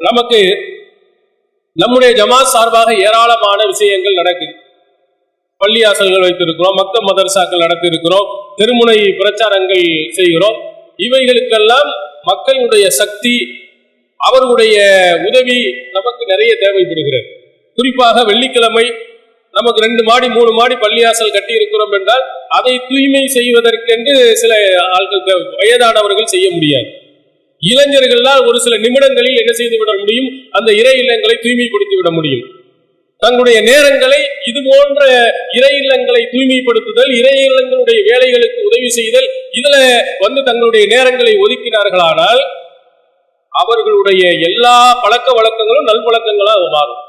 நமக்கு நம்முடைய ஜமாத் சார்பாக ஏராளமான விஷயங்கள் நடக்குது பள்ளியாசல்கள் வைத்திருக்கிறோம் மக்க மதரசாக்கள் நடத்தியிருக்கிறோம் திருமுனை பிரச்சாரங்கள் செய்கிறோம். இவைகளுக்கெல்லாம் மக்களுடைய சக்தி அவர்களுடைய உதவி நமக்கு நிறைய தேவைப்படுகிறது. குறிப்பாக வெள்ளிக்கிழமை நமக்கு ரெண்டு மாடி மூணு மாடி பள்ளியாசல் கட்டி இருக்கிறோம் என்றால் அதை தூய்மை செய்வதற்கென்று சில ஆட்கள் வயதானவர்கள் செய்ய முடியாது. இளைஞர்களால் ஒரு சில நிமிடங்களில் என்ன செய்து விட முடியும்? அந்த இறை இல்லங்களை தூய்மைப்படுத்தி விட முடியும். தங்களுடைய நேரங்களை இது போன்ற இறை இல்லங்களை தூய்மைப்படுத்துதல் இறை இல்லங்களுடைய வேலைகளுக்கு உதவி செய்தல் இதுல வந்து தங்களுடைய நேரங்களை ஒதுக்கினார்களானால் அவர்களுடைய எல்லா பழக்க வழக்கங்களும் நல்பழக்கங்களா மாறும்.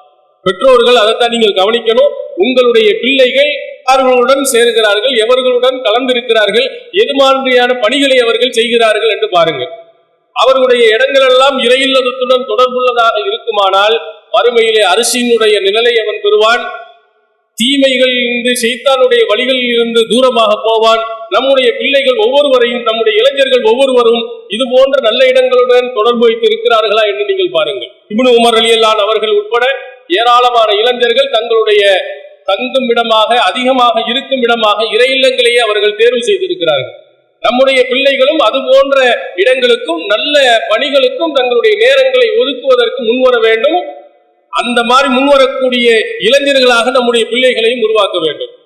பெற்றோர்கள் அதைத்தான் நீங்கள் கவனிக்கணும். உங்களுடைய பிள்ளைகள் அவர்களுடன் சேர்கிறார்கள் எவர்களுடன் கலந்திருக்கிறார்கள் எது மாதிரியான பணிகளை அவர்கள் செய்கிறார்கள் என்று பாருங்கள். அவர்களுடைய இடங்கள் எல்லாம் இறையில்லத்துடன் தொடர்புள்ளதாக இருக்குமானால் வறுமையிலே அரிசியினுடைய நிழலை அவன் பெறுவான். தீமைகள் இருந்து செய்தானுடைய வழிகளில் இருந்து தூரமாக போவான். நம்முடைய பிள்ளைகள் ஒவ்வொருவரையும் நம்முடைய இளைஞர்கள் ஒவ்வொருவரும் இது போன்ற நல்ல இடங்களுடன் தொடர்பு வைத்து இருக்கிறார்களா என்று நீங்கள் பாருங்கள். இப்னு உமர் அலியல்லான் அவர்கள் உட்பட ஏராளமான இளைஞர்கள் தங்களுடைய தங்கும் இடமாக அதிகமாக இருக்கும் இடமாக இறை இல்லங்களையே அவர்கள் தேர்வு செய்திருக்கிறார்கள். நம்முடைய பிள்ளைகளும் அது போன்ற இடங்களுக்கும் நல்ல பணிகளுக்கும் தங்களுடைய நேரங்களை ஒதுக்குவதற்கு முன்வர வேண்டும். அந்த மாதிரி முன்வரக்கூடிய இளைஞர்களாக நம்முடைய பிள்ளைகளையும் உருவாக்க வேண்டும்.